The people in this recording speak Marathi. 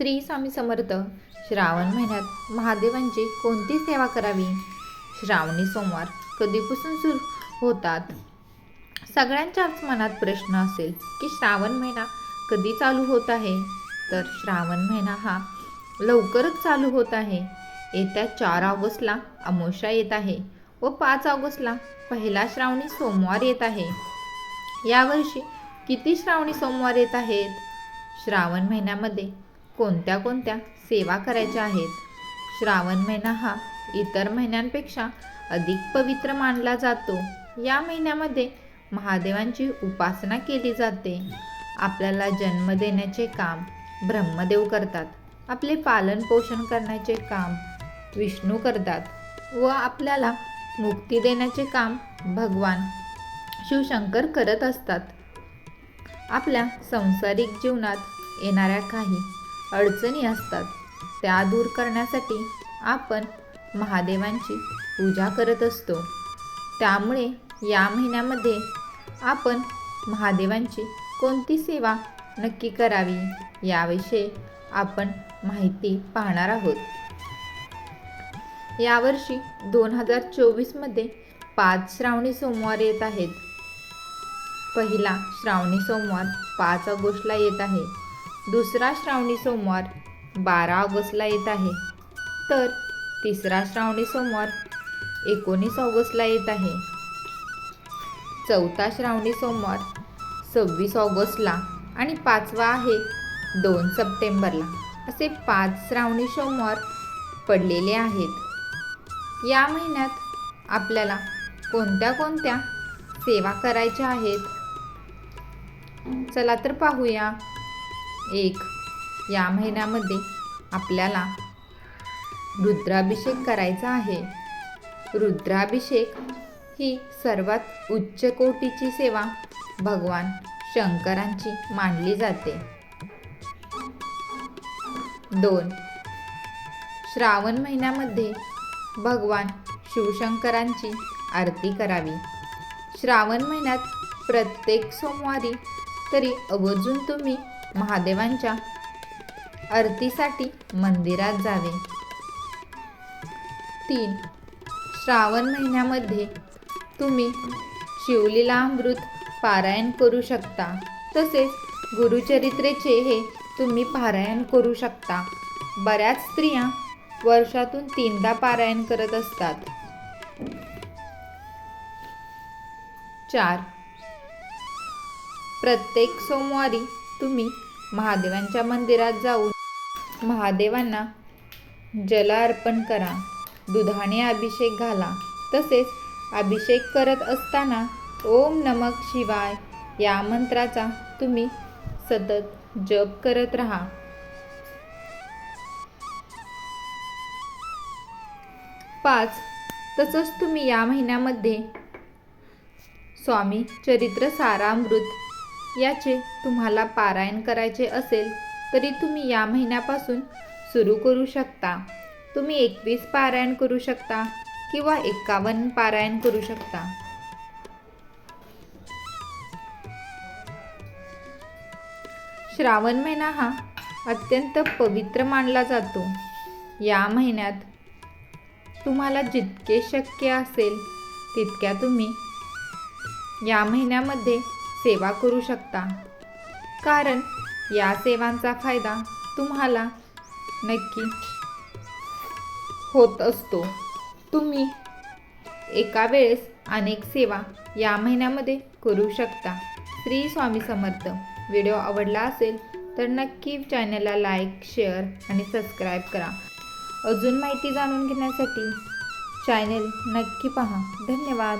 श्री स्वामी समर्थ. श्रावण महिन्यात महादेवांची कोणती सेवा करावी? श्रावणी सोमवार कधीपासून सुरू होतात? सगळ्यांच्याच मनात प्रश्न असेल की श्रावण महिना कधी चालू होत आहे? तर श्रावण महिना हा लवकरच चालू होत आहे. येत्या चार ऑगस्टला अमोशा येत आहे व पाच ऑगस्टला पहिला श्रावणी सोमवार येत आहे. यावर्षी किती श्रावणी सोमवार येत आहेत? श्रावण महिन्यामध्ये कोणत्या कोणत्या सेवा करायच्या आहेत? श्रावण महिना हा इतर महिन्यांपेक्षा अधिक पवित्र मानला जातो. या महिन्यामध्ये महादेवांची उपासना केली जाते. आपल्याला जन्म देण्याचे काम ब्रह्मदेव करतात. आपले पालन पोषण करण्याचे काम विष्णू करतात. व आपल्याला मुक्ती देण्याचे काम भगवान शिवशंकर करत असतात. आपल्या संसारिक जीवनात येणाऱ्या काही अडचणी असतात त्या दूर करण्यासाठी आपण महादेवांची पूजा करत असतो. त्यामुळे या महिन्यामध्ये आपण महादेवांची कोणती सेवा नक्की करावी याविषयी आपण माहिती पाहणार आहोत. यावर्षी दोन हजार चोवीसमध्ये पाच श्रावणी सोमवार येत आहेत. पहिला श्रावणी सोमवार पाच ऑगस्टला येत आहे. दुसरा श्रावणी सोमवार बारा ऑगस्टला येत आहे. तर तिसरा श्रावणी सोमवार एकोणीस ऑगस्टला येत आहे. चौथा श्रावणी सोमवार सव्वीस ऑगस्टला आणि पाचवा आहे दोन सप्टेंबरला. असे पाच श्रावणी सोमवार पडलेले आहेत. या महिन्यात आपल्याला कोणत्या कोणत्या सेवा करायच्या आहेत? चला तर पाहूया. एक. या महिन्यामध्ये आपल्याला रुद्राभिषेक करायचा आहे. रुद्राभिषेक ही सर्वात उच्च कोटीची सेवा भगवान शंकरांची मानली जाते. दोन. श्रावण महिन्यामध्ये भगवान शिवशंकरांची आरती करावी. श्रावण महिन्यात प्रत्येक सोमवारी तरी आवर्जून तुम्ही महादेवांच्या आरतीसाठी मंदिरात जावे. तीन. श्रावण महिन्यामध्ये तुम्ही शिवलीलामृत पारायण करू शकता. तसेच गुरुचरित्रेचे हे तुम्ही पारायण करू शकता. बऱ्याच स्त्रिया वर्षातून तीनदा पारायण करत असतात. चार. प्रत्येक सोमवारी तुम्ही महादेवांच्या मंदिरात जाऊन महादेवांना जल अर्पण करा दुधाने अभिषेक घाला. तसेच अभिषेक करत असताना ओम नमक शिवाय या मंत्राचा तुम्ही सतत जप करत राहा. पाच. तसंच तुम्ही या महिन्यामध्ये स्वामी चरित्र सारामृत याचे तुम्हाला पारायण करायचे असेल तरी तुम्ही या महिन्यापासून सुरू करू शकता. तुम्ही एकवीस पारायण करू शकता किंवा एकावन्न पारायण करू शकता. श्रावण महिना हा अत्यंत पवित्र मानला जातो. या महिन्यात तुम्हाला जितके शक्य असेल तितक्या तुम्ही या महिन्यामध्ये सेवा करू शकता. कारण या सेवांचा फायदा तुम्हाला नक्की होत असतो. तुम्ही एका वेळेस अनेक सेवा या महिन्यामध्ये करू शकता. श्री स्वामी समर्थ. व्हिडिओ आवडला असेल तर नक्की चॅनलला लाईक शेअर आणि सबस्क्राईब करा. अजून माहिती जाणून घेण्यासाठी चॅनल नक्की पहा. धन्यवाद.